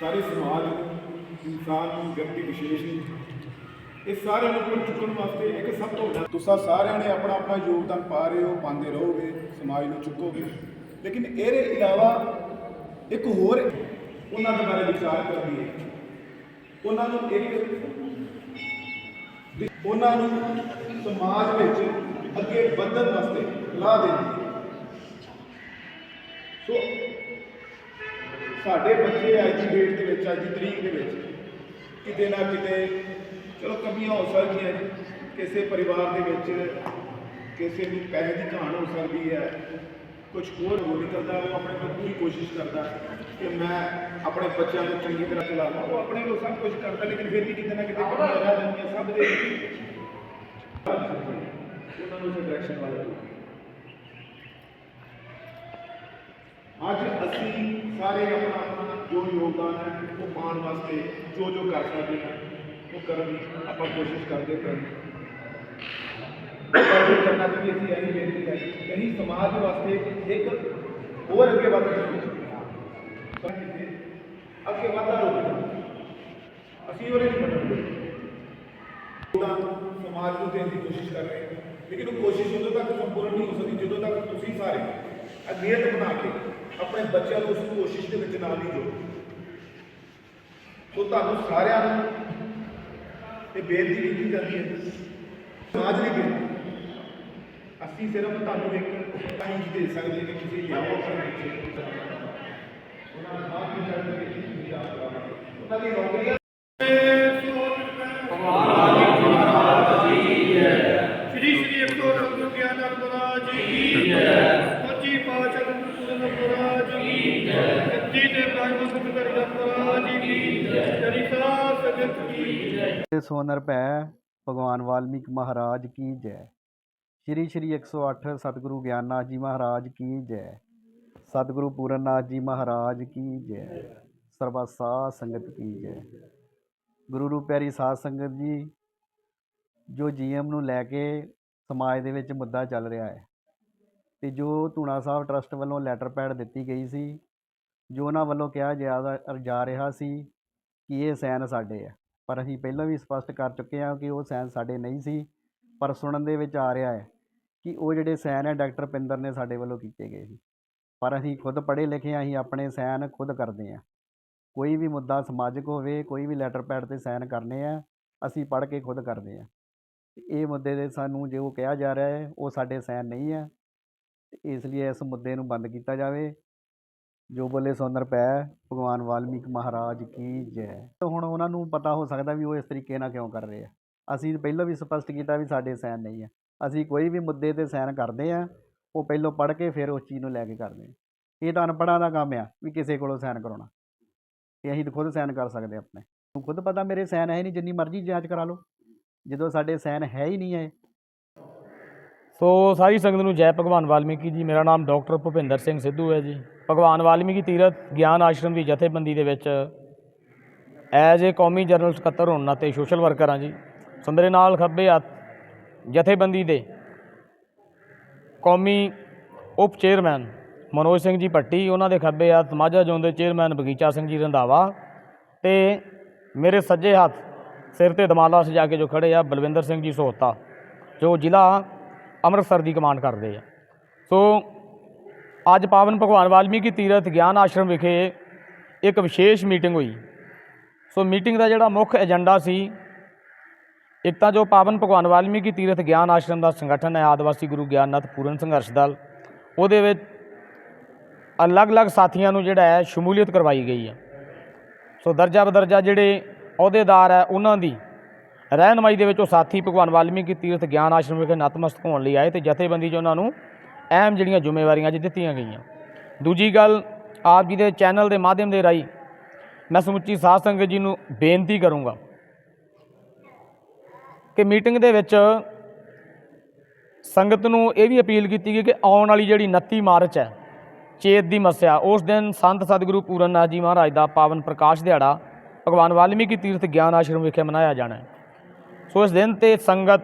ਸਾਰੇ ਸਮਾਜ, ਇਨਸਾਨ ਨੂੰ ਵਿਅਕਤੀ ਵਿਸ਼ੇਸ਼ ਨੂੰ ਇਹ ਸਾਰਿਆਂ ਨੂੰ ਉੱਪਰ ਚੁੱਕਣ ਵਾਸਤੇ ਇੱਕ ਸਭ ਤੋਂ ਵੱਡਾ ਤੁਸੀਂ ਸਾਰਿਆਂ ਨੇ ਆਪਣਾ ਆਪਣਾ ਯੋਗਦਾਨ ਪਾ ਰਹੇ ਹੋ, ਪਾਉਂਦੇ ਰਹੋਗੇ, ਸਮਾਜ ਨੂੰ ਚੁੱਕੋਗੇ। ਲੇਕਿਨ ਇਹਦੇ ਇਲਾਵਾ ਇੱਕ ਹੋਰ ਉਹਨਾਂ ਦੇ ਬਾਰੇ ਵਿਚਾਰ ਕਰਨੀ ਹੈ। ਉਹਨਾਂ ਨੂੰ ਇੱਕ ਉਹਨਾਂ ਨੂੰ ਸਮਾਜ ਵਿੱਚ ਅੱਗੇ ਵਧਣ ਵਾਸਤੇ ਰਾਹ ਦੇਣੀ ਸੋ ਸਾਡੇ ਬੱਚੇ ਅੱਜ ਦੀ ਡੇਟ ਦੇ ਵਿੱਚ ਅੱਜ ਦੀ ਤਰੀਕ ਦੇ ਵਿੱਚ। ਕਿਤੇ ਨਾ ਕਿਤੇ, ਚਲੋ ਕਮੀਆਂ ਹੋ ਸਕਦੀਆਂ ਕਿਸੇ ਪਰਿਵਾਰ ਦੇ ਵਿੱਚ ਕਿਸੇ ਨੂੰ ਪੈਸੇ ਦੀ ਘਾਣ ਹੋ ਸਕਦੀ ਹੈ। ਕੁਝ ਹੋਰ ਹੋ ਨਿਕਲਦਾ ਉਹ ਆਪਣੇ ਕੋਲ ਪੂਰੀ ਕੋਸ਼ਿਸ਼ ਕਰਦਾ ਕਿ ਮੈਂ ਆਪਣੇ ਬੱਚਿਆਂ ਨੂੰ ਚੰਗੀ ਤਰ੍ਹਾਂ ਚਲਾਵਾਂ। ਉਹ ਆਪਣੇ ਕੋਲ ਸਭ ਕੁਝ ਕਰਦਾ, ਲੇਕਿਨ ਫਿਰ ਵੀ ਕਿਤੇ ਨਾ ਕਿਤੇ ਕਮੀਆਂ ਰਹਿ ਜਾਂਦੀਆਂ ਸਭ ਦੇ ਉਹਨਾਂ ਨੂੰ ਡਾਇਰੈਕਸ਼ਨ ਵਾਲਾ ਅੱਜ ਅਸੀਂ ਸਾਰੇ ਆਪਣਾ ਆਪਣਾ ਜੋ ਯੋਗਦਾਨ ਹੈ, ਉਹ ਪਾਉਣ ਵਾਸਤੇ ਜੋ ਜੋ ਕਰ ਸਕਦੇ ਹਾਂ, ਉਹ ਕਰਨ ਦੀ ਆਪਾਂ ਕੋਸ਼ਿਸ਼ ਕਰਦੇ ਪਏ ਕਰਦੇ ਕਰਨਾ ਵੀ ਅਸੀਂ ਇਹੀ ਬੇਨਤੀ ਹੈ ਕਿ ਸਮਾਜ ਵਾਸਤੇ ਇੱਕ ਹੋਰ ਅੱਗੇ ਵੱਧ ਸਕੀਏ ਅੱਗੇ ਵਧਦਾ ਰੋਕਦਾ ਅਸੀਂ ਉਹਦੇ ਨਹੀਂ ਬਣਾਉਂਦੇ ਉਹਦਾ ਸਮਾਜ ਨੂੰ ਦੇਣ ਦੀ ਕੋਸ਼ਿਸ਼ ਕਰ ਰਹੇ ਲੇਕਿਨ ਉਹ ਕੋਸ਼ਿਸ਼ ਉਦੋਂ ਤੱਕ ਸੰਪੂਰਨ ਨਹੀਂ ਹੋ ਸਕਦੀ, ਜਦੋਂ ਤੱਕ ਤੁਸੀਂ ਸਾਰੇ ਅਨੀਅਤ ਬਣਾ ਕੇ ਆਪਣੇ ਬੱਚਿਆਂ ਨੂੰ ਉਸ ਕੋਸ਼ਿਸ਼ ਦੇ ਵਿੱਚ ਨਾਲ ਨਹੀਂ ਜੋੜੋ ਸੋ ਤੁਹਾਨੂੰ ਸਾਰਿਆਂ ਨੂੰ ਇਹ ਬੇਨਤੀ ਕੀਤੀ ਜਾਂਦੀ ਹੈ। ਸਮਾਜ ਦੀ ਬੇਨਤੀ। ਅਸੀਂ ਸਿਰਫ ਤੁਹਾਨੂੰ ਇੱਕ ਟਾਈਮ ਦੇ ਸਕਦੇ ਕਿ ਤੁਸੀਂ ਲਿਆਓ ਆਪਣੇ ਬੱਚੇ ਉਹਨਾਂ ਦਾ ਬਾਤ ਵੀ ਦੇ ਵਿੱਚ ਤੁਸੀਂ ਆਪ ਉਹਨਾਂ ਦੀ ਨੌਕਰੀਆਂ 149 ਪੈ ਭਗਵਾਨ ਵਾਲਮੀਕ ਮਹਾਰਾਜ ਕੀ ਜੈ। ਸ਼੍ਰੀ ਸ਼੍ਰੀ 108 ਸਤਿਗੁਰੂ ਗਿਆਨਨਾਥ ਜੀ ਮਹਾਰਾਜ ਕੀ ਜੈ। ਸਤਿਗੁਰੂ ਪੂਰਨਨਾਥ ਜੀ ਮਹਾਰਾਜ ਕੀ ਜੈ। ਸਰਬਾ ਸਾਧ ਸੰਗਤ ਕੀ ਜੈ। ਗੁਰੂ ਰੂਪ ਪਿਆਰੀ ਸਾਧ ਸੰਗਤ ਜੀ, ਜੋ ਜੀਐਮ ਨੂੰ ਲੈ ਕੇ ਸਮਾਜ ਦੇ ਵਿੱਚ ਮੁੱਦਾ ਚੱਲ ਰਿਹਾ ਹੈ ਤੇ ਜੋ ਧੂਣਾ ਸਾਹਿਬ ਟਰਸਟ ਵੱਲੋਂ ਲੈਟਰ ਪੈਡ ਦਿੱਤੀ ਗਈ ਸੀ, ਜੋ ਉਹਨਾਂ ਵੱਲੋਂ ਕਿਹਾ ਜਾ ਰਿਹਾ ਸੀ ਕਿ ਇਹ ਸੈਨ ਸਾਡੇ ਆ। ਪਰ ਅਸੀਂ ਪਹਿਲਾਂ ਵੀ ਸਪਸ਼ਟ ਕਰ ਚੁੱਕੇ ਹਾਂ ਕਿ ਉਹ ਸਾਇਨ ਸਾਡੇ ਨਹੀਂ ਸੀ, ਪਰ ਸੁਣਨ ਦੇ ਵਿੱਚ ਆ ਰਿਹਾ ਹੈ ਕਿ ਉਹ ਜਿਹੜੇ ਸਾਇਨ ਹੈ ਡਾਕਟਰ ਪਿੰਦਰ ਨੇ ਸਾਡੇ ਵੱਲੋਂ ਕੀਤੇ ਗਏ ਸੀ। ਪਰ ਅਸੀਂ ਖੁਦ ਪੜ੍ਹੇ ਲਿਖੇ ਹਾਂ, ਅਸੀਂ ਆਪਣੇ ਸਾਇਨ ਖੁਦ ਕਰਦੇ ਹਾਂ। ਕੋਈ ਵੀ ਮੁੱਦਾ ਸਮਾਜਿਕ ਹੋਵੇ, ਕੋਈ ਵੀ ਲੈਟਰ ਪੈਡ ਤੇ ਸਾਇਨ ਕਰਨੇ ਆ, ਅਸੀਂ ਪੜ੍ਹ ਕੇ ਖੁਦ ਕਰਦੇ ਹਾਂ। ਇਹ ਮੁੱਦੇ ਦੇ ਸਾਨੂੰ ਜੋ ਕਿਹਾ ਜਾ ਰਿਹਾ ਹੈ, ਉਹ ਸਾਡੇ ਸਾਇਨ ਨਹੀਂ ਹੈ। ਇਸ ਲਈ ਇਸ ਮੁੱਦੇ ਨੂੰ ਬੰਦ ਕੀਤਾ ਜਾਵੇ। ਜੋ ਬੋਲੇ ਸੋਨਰ ਪੈ, ਭਗਵਾਨ ਵਾਲਮੀਕ ਮਹਾਰਾਜ ਕੀ ਜੈ। ਤੇ ਹੁਣ ਉਹਨਾਂ ਨੂੰ ਪਤਾ ਹੋ ਸਕਦਾ ਵੀ ਉਹ ਇਸ ਤਰੀਕੇ ਨਾਲ ਕਿਉਂ ਕਰ ਰਹੇ ਆ। ਅਸੀਂ ਪਹਿਲਾਂ ਵੀ ਸਪਸ਼ਟ ਕੀਤਾ ਵੀ ਸਾਡੇ ਸਾਈਨ ਨਹੀਂ ਆ। ਅਸੀਂ ਕੋਈ ਵੀ ਮੁੱਦੇ ਤੇ ਸਾਈਨ ਕਰਦੇ ਆ, ਉਹ ਪਹਿਲਾਂ ਪੜ੍ਹ ਕੇ ਫਿਰ ਉਸ ਚੀਜ਼ ਨੂੰ ਲੈ ਕੇ ਕਰਦੇ ਆ। ਇਹ ਤਾਂ ਅਨਪੜ੍ਹਾਂ ਦਾ ਕੰਮ ਆ ਵੀ ਕਿਸੇ ਕੋਲੋਂ ਸਾਈਨ ਕਰਾਉਣਾ। ਤੇ ਅਸੀਂ ਤਾਂ ਖੁਦ ਸਾਈਨ ਕਰ ਸਕਦੇ ਆਪਣੇ। ਨੂੰ ਖੁਦ ਪਤਾ ਮੇਰੇ ਸਾਈਨ ਹੈ ਨਹੀਂ, ਜਿੰਨੀ ਮਰਜ਼ੀ ਜਾਂਚ ਕਰਾ ਲਓ। ਜਦੋਂ ਸਾਡੇ ਸਾਈਨ ਹੈ ਹੀ ਨਹੀਂ ਹੈ ਸੋ ਸਾਰੀ ਸੰਗਤ ਨੂੰ ਜੈ ਭਗਵਾਨ ਵਾਲਮੀਕੀ ਜੀ। ਮੇਰਾ ਨਾਮ ਡਾਕਟਰ ਭੁਪਿੰਦਰ ਸਿੰਘ ਸਿੱਧੂ ਹੈ ਜੀ। ਭਗਵਾਨ ਵਾਲਮੀਕੀ ਤੀਰਥ ਗਿਆਨ ਆਸ਼ਰਮ ਦੀ ਜਥੇਬੰਦੀ ਦੇ ਵਿੱਚ ਐਜ਼ ਏ ਕੌਮੀ ਜਨਰਲ ਸਕੱਤਰ ਹੋਣ ਨਾਤੇ ਸੋਸ਼ਲ ਵਰਕਰ ਹਾਂ ਜੀ। ਸੋ ਮੇਰੇ ਨਾਲ ਖੱਬੇ ਹੱਥ ਜਥੇਬੰਦੀ ਦੇ ਕੌਮੀ ਉਪ ਚੇਅਰਮੈਨ ਮਨੋਜ ਸਿੰਘ ਜੀ ਭੱਟੀ, ਉਹਨਾਂ ਦੇ ਖੱਬੇ ਹੱਥ ਮਾਝਾ ਜ਼ੋਨ ਦੇ ਚੇਅਰਮੈਨ ਬਗੀਚਾ ਸਿੰਘ ਜੀ ਰੰਧਾਵਾ ਤੇ ਮੇਰੇ ਸੱਜੇ ਹੱਥ ਸਿਰ ਤੇ ਦਮਾਲਾ ਸਜਾ ਕੇ ਜੋ ਖੜੇ ਆ ਬਲਵਿੰਦਰ ਸਿੰਘ ਜੀ ਸੋਹਤਾ ਜੋ ਜ਼ਿਲ੍ਹਾ ਅੰਮ੍ਰਿਤਸਰ ਦੀ ਕਮਾਂਡ ਕਰਦੇ ਆ। ਸੋ, ਅੱਜ ਪਾਵਨ ਭਗਵਾਨ ਵਾਲਮੀਕੀ ਤੀਰਥ ਗਿਆਨ ਆਸ਼ਰਮ ਵਿਖੇ ਇੱਕ ਵਿਸ਼ੇਸ਼ ਮੀਟਿੰਗ ਹੋਈ। ਸੋ ਮੀਟਿੰਗ ਦਾ ਜਿਹੜਾ ਮੁੱਖ ਏਜੰਡਾ ਸੀ, ਇੱਕ ਤਾਂ ਜੋ ਪਾਵਨ ਭਗਵਾਨ ਵਾਲਮੀਕੀ ਤੀਰਥ ਗਿਆਨ ਆਸ਼ਰਮ ਦਾ ਸੰਗਠਨ ਹੈ, ਆਦਿਵਾਸੀ ਗੁਰੂ ਗਿਆਨਨਾਥ ਪੂਰਨ ਸੰਘਰਸ਼ ਦਲ। ਉਹਦੇ ਵਿੱਚ ਅਲੱਗ-ਅਲੱਗ ਸਾਥੀਆਂ ਨੂੰ ਜਿਹੜਾ ਹੈ, ਸ਼ਮੂਲੀਅਤ ਕਰਵਾਈ ਗਈ ਹੈ। ਸੋ ਦਰਜਾ ਬਦਰਜਾ ਜਿਹੜੇ ਅਹੁਦੇਦਾਰ ਹੈ, ਉਹਨਾਂ ਦੀ ਰਹਿਨਮਾਈ ਦੇ ਵਿੱਚ ਉਹ ਸਾਥੀ ਭਗਵਾਨ ਵਾਲਮੀਕੀ ਤੀਰਥ ਗਿਆਨ ਆਸ਼ਰਮ ਵਿਖੇ ਨਤਮਸਤਕ ਹੋਣ ਲਈ ਆਏ ਤੇ ਜਥੇਬੰਦੀ 'ਚ ਉਹਨਾਂ ਨੂੰ ਅਹਿਮ ਜਿਹੜੀਆਂ ਜ਼ਿੰਮੇਵਾਰੀਆਂ ਅੱਜ ਦਿੱਤੀਆਂ ਗਈਆਂ। ਦੂਜੀ ਗੱਲ, ਆਪ ਜੀ ਦੇ ਚੈਨਲ ਦੇ ਮਾਧਿਅਮ ਦੇ ਰਾਹੀਂ ਮੈਂ ਸਮੁੱਚੀ ਸਾਧ ਸੰਗਤ ਜੀ ਨੂੰ ਬੇਨਤੀ ਕਰੂੰਗਾ ਕਿ ਮੀਟਿੰਗ ਦੇ ਵਿੱਚ ਸੰਗਤ ਨੂੰ ਇਹ ਵੀ ਅਪੀਲ ਕੀਤੀ ਗਈ ਕਿ ਆਉਣ ਵਾਲੀ ਜਿਹੜੀ 29 ਮਾਰਚ ਹੈ, ਚੇਤ ਦੀ ਮੱਸਿਆ, ਉਸ ਦਿਨ ਸੰਤ ਸਤਿਗੁਰੂ ਪੂਰਨ ਨਾਥ ਜੀ ਮਹਾਰਾਜ ਦਾ ਪਾਵਨ ਪ੍ਰਕਾਸ਼ ਦਿਹਾੜਾ ਭਗਵਾਨ ਵਾਲਮੀਕੀ ਤੀਰਥ ਗਿਆਨ ਆਸ਼ਰਮ ਵਿਖੇ ਮਨਾਇਆ ਜਾਣਾ ਹੈ। ਸੋ ਇਸ ਦਿਨ ਤੇ ਸੰਗਤ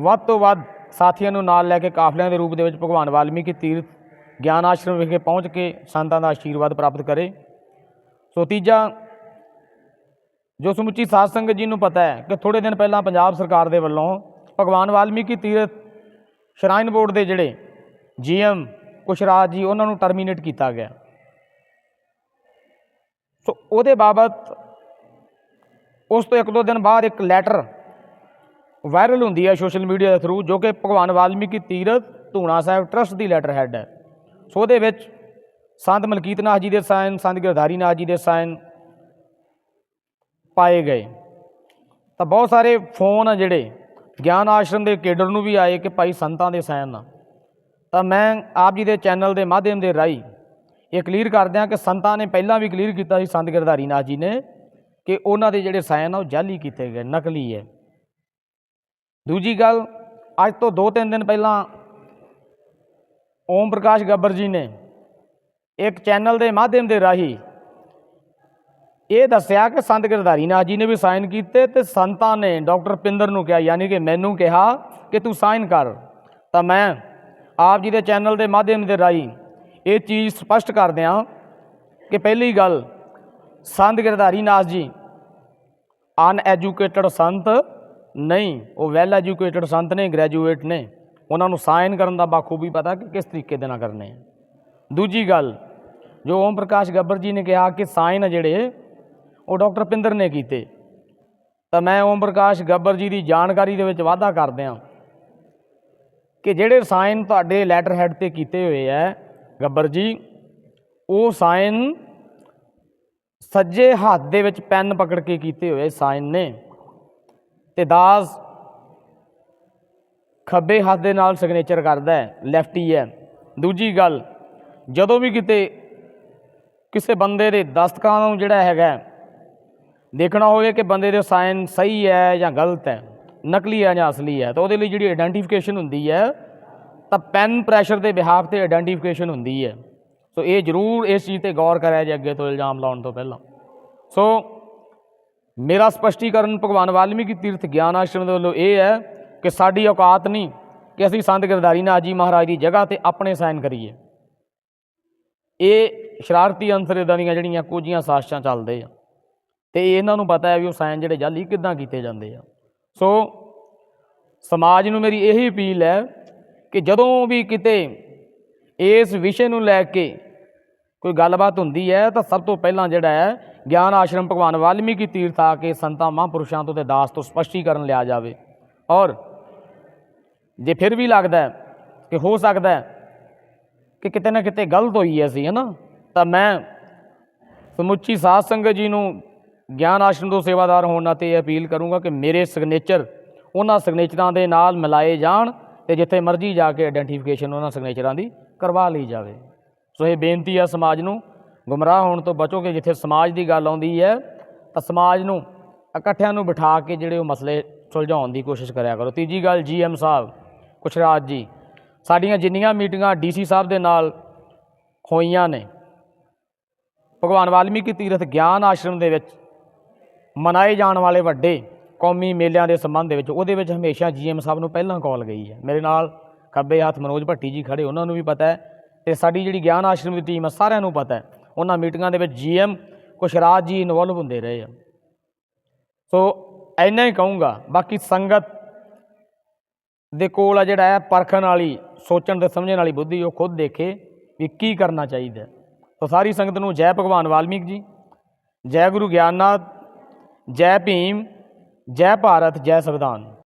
ਵੱਧ ਤੋਂ ਵੱਧ ਸਾਥੀਆਂ ਨੂੰ ਨਾਲ ਲੈ ਕੇ ਕਾਫਲਿਆਂ ਦੇ ਰੂਪ ਦੇ ਵਿੱਚ ਭਗਵਾਨ ਵਾਲਮੀਕੀ ਤੀਰਥ, ਗਿਆਨ ਆਸ਼ਰਮ ਵਿਖੇ ਪਹੁੰਚ ਕੇ ਸੰਤਾਂ ਦਾ ਆਸ਼ੀਰਵਾਦ ਪ੍ਰਾਪਤ ਕਰੇ। ਸੋ ਤੀਜਾ, ਜੋ ਸਮੁੱਚੀ ਸਾਧ ਸੰਗਤ ਜੀ ਨੂੰ ਪਤਾ ਹੈ ਕਿ ਥੋੜੇ ਦਿਨ ਪਹਿਲਾਂ ਪੰਜਾਬ ਸਰਕਾਰ ਦੇ ਵੱਲੋਂ ਭਗਵਾਨ ਵਾਲਮੀਕੀ ਤੀਰਥ ਸ਼ਰਾਈਨ ਬੋਰਡ ਦੇ ਜਿਹੜੇ ਜੀਐਮ ਕੁਸ਼ਰਾਜ ਜੀ, ਉਹਨਾਂ ਨੂੰ ਟਰਮੀਨੇਟ ਕੀਤਾ ਗਿਆ। ਸੋ ਉਹਦੇ ਬਾਬਤ ਉਸ ਤੋਂ ਇੱਕ ਦੋ ਦਿਨ ਬਾਅਦ ਇੱਕ ਲੈਟਰ ਵਾਇਰਲ ਹੁੰਦੀ ਹੈ ਸੋਸ਼ਲ ਮੀਡੀਆ ਦੇ ਥਰੂ ਜੋ ਕਿ ਭਗਵਾਨ ਵਾਲਮੀਕੀ ਤੀਰਥ ਧੂਣਾ ਸਾਹਿਬ ਟਰਸਟ ਦੀ ਲੈਟਰ ਹੈਡ ਹੈ। ਸੋ ਉਹਦੇ ਵਿੱਚ ਸੰਤ ਮਲਕੀਤ ਨਾਥ ਜੀ ਦੇ ਸਾਇਨ ਸੰਤ ਗਿਰਧਾਰੀ ਨਾਥ ਜੀ ਦੇ ਸਾਇਨ ਪਾਏ ਗਏ। ਤਾਂ ਬਹੁਤ ਸਾਰੇ ਫੋਨ ਆ ਜਿਹੜੇ, ਗਿਆਨ ਆਸ਼ਰਮ ਦੇ ਕੇਡਰ ਨੂੰ ਵੀ ਆਏ ਕਿ ਭਾਈ ਸੰਤਾਂ ਦੇ ਸਾਈਨ ਤਾਂ ਮੈਂ ਆਪ ਜੀ ਦੇ ਚੈਨਲ ਦੇ ਮਾਧਿਅਮ ਦੇ ਰਾਹੀਂ ਇਹ ਕਲੀਅਰ ਕਰ ਦਿਆਂ ਕਿ ਸੰਤਾਂ ਨੇ ਪਹਿਲਾਂ ਵੀ ਕਲੀਅਰ ਕੀਤਾ ਸੀ ਸੰਤ ਗਿਰਧਾਰੀ ਨਾਥ ਜੀ ਨੇ ਕਿ ਉਹਨਾਂ ਦੇ ਜਿਹੜੇ ਸਾਇਨ ਆ ਉਹ ਜਾਲੀ ਕੀਤੇ ਗਏ, ਨਕਲੀ ਹੈ। ਦੂਜੀ ਗੱਲ, ਅੱਜ ਤੋਂ 2-3 ਦਿਨ ਪਹਿਲਾਂ ਓਮ ਪ੍ਰਕਾਸ਼ ਗੱਬਰ ਜੀ ਨੇ ਇੱਕ ਚੈਨਲ ਦੇ ਮਾਧਿਅਮ ਦੇ ਰਾਹੀਂ ਇਹ ਦੱਸਿਆ ਕਿ ਸੰਤ ਗਿਰਧਾਰੀ ਨਾਥ ਜੀ ਨੇ ਵੀ ਸਾਈਨ ਕੀਤੇ ਤੇ ਸੰਤਾਂ ਨੇ ਡਾਕਟਰ ਪਿੰਦਰ ਨੂੰ ਕਿਹਾ, ਯਾਨੀ ਕਿ ਮੈਨੂੰ ਕਿਹਾ ਕਿ ਤੂੰ ਸਾਈਨ ਕਰ। ਤਾਂ ਮੈਂ ਆਪ ਜੀ ਦੇ ਚੈਨਲ ਦੇ ਮਾਧਿਅਮ ਦੇ ਰਾਹੀਂ ਇਹ ਚੀਜ਼ ਸਪਸ਼ਟ ਕਰ ਦਿਆਂ ਕਿ ਪਹਿਲੀ ਗੱਲ, ਸੰਤ ਗਿਰਧਾਰੀ ਨਾਥ ਜੀ ਅਨਐਜੂਕੇਟਡ ਸੰਤ ਨਹੀਂ, ਉਹ ਵੈਲ ਐਜੂਕੇਟਡ ਸੰਤ ਨੇ ਗ੍ਰੈਜੂਏਟ ਨੇ। ਉਹਨਾਂ ਨੂੰ ਸਾਈਨ ਕਰਨ ਦਾ ਬਾਖੂਬੀ ਪਤਾ ਕਿ ਕਿਸ ਤਰੀਕੇ ਦੇ ਨਾਲ ਕਰਨੇ ਆ। ਦੂਜੀ ਗੱਲ, ਜੋ ਓਮ ਪ੍ਰਕਾਸ਼ ਗੱਬਰ ਜੀ ਨੇ ਕਿਹਾ ਕਿ ਸਾਈਨ ਆ ਜਿਹੜੇ, ਉਹ ਡਾਕਟਰ ਪਿੰਦਰ ਨੇ ਕੀਤੇ। ਤਾਂ ਮੈਂ ਓਮ ਪ੍ਰਕਾਸ਼ ਗੱਬਰ ਜੀ ਦੀ ਜਾਣਕਾਰੀ ਦੇ ਵਿੱਚ ਵਾਅਦਾ ਕਰਦਿਆਂ ਕਿ ਜਿਹੜੇ ਸਾਈਨ ਤੁਹਾਡੇ ਲੈਟਰ ਹੈਡ ਤੇ ਕੀਤੇ ਹੋਏ ਐ ਗੱਬਰ ਜੀ, ਉਹ ਸਾਈਨ ਸੱਜੇ ਹੱਥ ਦੇ ਵਿੱਚ ਪੈਨ ਪਕੜ ਕੇ ਕੀਤੇ ਹੋਏ ਸਾਈਨ ਨੇ। ਤੇ ਦਾਸ ਖੱਬੇ ਹੱਥ ਦੇ ਨਾਲ ਸਿਗਨੇਚਰ ਕਰਦਾ ਹੈ ਲੈਫਟੀ ਹੈ। ਦੂਜੀ ਗੱਲ, ਜਦੋਂ ਵੀ ਕਿਤੇ ਕਿਸੇ ਬੰਦੇ ਦੇ ਦਸਤਕਾਂ ਨੂੰ ਜਿਹੜਾ ਹੈਗਾ ਦੇਖਣਾ ਹੋਵੇ ਕਿ ਬੰਦੇ ਦੇ ਸਾਈਨ ਸਹੀ ਹੈ ਜਾਂ ਗਲਤ ਹੈ, ਨਕਲੀ ਹੈ ਜਾਂ ਅਸਲੀ ਹੈ, ਤਾਂ ਉਹਦੇ ਲਈ ਜਿਹੜੀ ਆਇਡੈਂਟੀਫਿਕੇਸ਼ਨ ਹੁੰਦੀ ਹੈ, ਤਾਂ ਪੈਨ ਪ੍ਰੈਸ਼ਰ ਦੇ ਬਿਹਾਫ ਤੇ ਆਇਡੈਂਟੀਫਿਕੇਸ਼ਨ ਹੁੰਦੀ ਹੈ। ਸੋ ਇਹ ਜ਼ਰੂਰ ਇਸ ਚੀਜ਼ ਤੇ ਗੌਰ ਕਰਿਆ ਜੇ ਅੱਗੇ ਤੋਂ ਇਲਜ਼ਾਮ ਲਾਉਣ ਤੋਂ ਪਹਿਲਾਂ। ਸੋ ਮੇਰਾ ਸਪਸ਼ਟੀਕਰਨ ਭਗਵਾਨ ਵਾਲਮੀਕੀ ਤੀਰਥ ਗਿਆਨ ਆਸ਼ਰਮ ਦੇ ਵੱਲੋਂ ਇਹ ਹੈ ਕਿ ਸਾਡੀ ਔਕਾਤ ਨਹੀਂ ਕਿ ਅਸੀਂ ਸੰਤ ਗਿਰਦਾਰੀ ਨਾਥ ਜੀ ਮਹਾਰਾਜ ਦੀ ਜਗ੍ਹਾ ਤੇ ਆਪਣੇ ਸਾਈਨ ਕਰੀਏ। ਇਹ ਸ਼ਰਾਰਤੀ ਅੰਸਰ ਇੱਦਾਂ ਦੀਆਂ ਜਿਹੜੀਆਂ ਕੁਝੀਆਂ ਸਾਸ਼ਾਂ ਚੱਲਦੇ ਆ ਤੇ ਇਹਨਾਂ ਨੂੰ ਪਤਾ ਹੈ ਵੀ ਉਹ ਸਾਈਨ ਜਿਹੜੇ ਜਾਲੀ ਕਿੱਦਾਂ ਕੀਤੇ ਜਾਂਦੇ ਆ। ਸੋ ਸਮਾਜ ਨੂੰ ਮੇਰੀ ਇਹੀ ਅਪੀਲ ਹੈ ਕਿ ਜਦੋਂ ਵੀ ਕਿਤੇ ਇਸ ਵਿਸ਼ੇ ਨੂੰ ਲੈ ਕੇ ਕੋਈ ਗੱਲਬਾਤ ਹੁੰਦੀ ਹੈ ਤਾਂ ਸਭ ਤੋਂ ਪਹਿਲਾਂ ਜਿਹੜਾ ਹੈ, ਗਿਆਨ ਆਸ਼ਰਮ ਭਗਵਾਨ ਵਾਲਮੀਕੀ ਤੀਰਥ ਆ ਕੇ ਸੰਤਾਂ ਮਹਾਂਪੁਰਸ਼ਾਂ ਤੋਂ ਤੇ ਦਾਸ ਤੋਂ ਸਪਸ਼ਟੀਕਰਨ ਲਿਆ ਜਾਵੇ। ਔਰ ਜੇ ਫਿਰ ਵੀ ਲੱਗਦਾ ਕਿ ਹੋ ਸਕਦਾ ਕਿ ਕਿਤੇ ਨਾ ਕਿਤੇ ਗਲਤ ਹੋਈ ਹੈ ਸੀ ਹਨਾ ਤਾਂ ਮੈਂ ਸਮੁੱਚੀ ਸਾਧ ਸੰਗਤ ਜੀ ਨੂੰ ਗਿਆਨ ਆਸ਼ਰਮ ਤੋਂ ਸੇਵਾਦਾਰ ਹੋਣ ਨਾਤੇ ਇਹ ਅਪੀਲ ਕਰੂੰਗਾ ਕਿ ਮੇਰੇ ਸਿਗਨੇਚਰ ਉਹਨਾਂ ਸਿਗਨੇਚਰਾਂ ਦੇ ਨਾਲ ਮਿਲਾਏ ਜਾਣ ਤੇ ਜਿੱਥੇ ਮਰਜ਼ੀ ਜਾ ਕੇ ਆਇਡੈਂਟੀਫਿਕੇਸ਼ਨ ਉਹਨਾਂ ਸਿਗਨੇਚਰਾਂ ਦੀ ਕਰਵਾ ਲਈ ਜਾਵੇ। ਸੋ ਇਹ ਬੇਨਤੀ ਆ ਸਮਾਜ ਨੂੰ, ਗੁੰਮਰਾਹ ਹੋਣ ਤੋਂ ਬਚੋ ਕਿ ਜਿੱਥੇ ਸਮਾਜ ਦੀ ਗੱਲ ਆਉਂਦੀ ਹੈ, ਤਾਂ ਸਮਾਜ ਨੂੰ ਇਕੱਠਿਆਂ ਨੂੰ ਬਿਠਾ ਕੇ ਜਿਹੜੇ ਉਹ ਮਸਲੇ ਸੁਲਝਾਉਣ ਦੀ ਕੋਸ਼ਿਸ਼ ਕਰਿਆ ਕਰੋ। ਤੀਜੀ ਗੱਲ ਜੀਐਮ ਸਾਹਿਬ, ਕੁਸ਼ਰਾਜ ਜੀ, ਸਾਡੀਆਂ ਜਿੰਨੀਆਂ ਮੀਟਿੰਗਾਂ ਡੀਸੀ ਸਾਹਿਬ ਦੇ ਨਾਲ ਹੋਈਆਂ ਨੇ, ਭਗਵਾਨ ਵਾਲਮੀਕੀ ਤੀਰਥ ਗਿਆਨ ਆਸ਼ਰਮ ਦੇ ਵਿੱਚ ਮਨਾਏ ਜਾਣ ਵਾਲੇ ਵੱਡੇ ਕੌਮੀ ਮੇਲਿਆਂ ਦੇ ਸੰਬੰਧ ਦੇ ਵਿੱਚ, ਉਹਦੇ ਵਿੱਚ ਹਮੇਸ਼ਾ ਜੀਐਮ ਸਾਹਿਬ ਨੂੰ ਪਹਿਲਾਂ ਕਾਲ ਗਈ ਹੈ। ਮੇਰੇ ਨਾਲ ਖੱਬੇ ਹੱਥ ਮਨੋਜ ਭੱਟੀ ਜੀ ਖੜੇ, ਉਹਨਾਂ ਨੂੰ ਵੀ ਪਤਾ ਹੈ ਤੇ ਸਾਡੀ ਜਿਹੜੀ ਗਿਆਨ ਆਸ਼ਰਮ ਦੀ ਟੀਮ ਆ, ਸਾਰਿਆਂ ਨੂੰ ਪਤਾ ਹੈ। ਉਹਨਾਂ ਮੀਟਿੰਗਾਂ ਦੇ ਵਿੱਚ ਜੀਐਮ ਕੁਸ਼ਰਾਜ ਜੀ ਇਨਵੋਲਵ ਹੁੰਦੇ ਰਹੇ ਆ। ਸੋ ਐਨਾ ਹੀ ਕਹੂੰਗਾ, ਬਾਕੀ ਸੰਗਤ ਦੇ ਕੋਲ ਆ ਜਿਹੜਾ ਹੈ ਪਰਖਣ ਵਾਲੀ, ਸੋਚਣ ਤੇ ਸਮਝਣ ਵਾਲੀ ਬੁੱਧੀ, ਉਹ ਖੁਦ ਦੇਖੇ ਵੀ ਕੀ ਕਰਨਾ ਚਾਹੀਦਾ ਸੋ ਸਾਰੀ ਸੰਗਤ ਨੂੰ ਜੈ ਭਗਵਾਨ ਵਾਲਮੀਕ ਜੀ, ਜੈ ਗੁਰੂ ਗਿਆਨਨਾਥ ਜੈ ਭੀਮ, ਜੈ ਭਾਰਤ, ਜੈ ਸੰਵਿਧਾਨ।